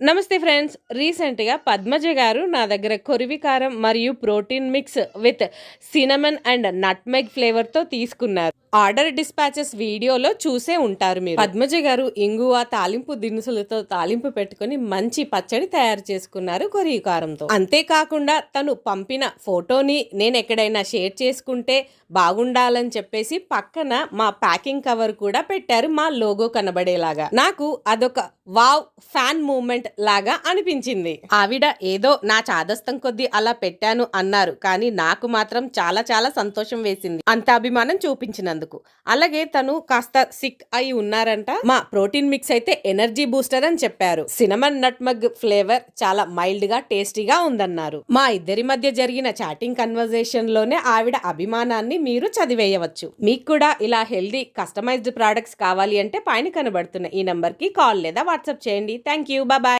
నమస్తే ఫ్రెండ్స్. రీసెంట్గా పద్మజ గారు నా దగ్గర కొరివి కారం మరియు protein mix with cinnamon and nutmeg ఫ్లేవర్తో తీసుకున్నారు. ఆర్డర్ డిస్పాచెస్ వీడియోలో చూసే ఉంటారు మీరు. పద్మజ గారు ఇంగువ తాలింపు దినుసులతో తాలింపు పెట్టుకొని మంచి పచ్చడి తయారు చేసుకున్నారు కొరివి కారంతో. అంతేకాకుండా తను పంపిన ఫోటోని నేను ఎక్కడైనా షేర్ చేసుకుంటే బాగుండాలని చెప్పేసి పక్కన మా ప్యాకింగ్ కవర్ కూడా పెట్టారు మా లోగో కనబడేలాగా. నాకు అదొక వావ్ ఫ్యాన్ మూమెంట్ లాగా అనిపించింది. ఆవిడ ఏదో నా చాదస్తం కొద్దీ అలా పెట్టాను అన్నారు కానీ నాకు మాత్రం చాలా చాలా సంతోషం వేసింది. అంత అభిమానం చూపించినందుకు. అలాగే తను కాస్త సిక్ అయి ఉన్నారంట. మా ప్రోటీన్ మిక్స్ అయితే ఎనర్జీ బూస్టర్ అని చెప్పారు. సినమన్ నట్మగ్ ఫ్లేవర్ చాలా మైల్డ్గా టేస్టీగా ఉందన్నారు. మా ఇద్దరి మధ్య జరిగిన చాటింగ్ కన్వర్జేషన్లోనే ఆవిడ అభిమానాన్ని మీరు చదివేయవచ్చు. మీకు కూడా ఇలా హెల్దీ కస్టమైజ్డ్ ప్రోడక్ట్స్ కావాలి అంటే పైన కనబడుతున్న ఈ నంబర్కి కాల్ లేదా వాట్సాప్ చేయండి థ్యాంక్ యూ బాయ్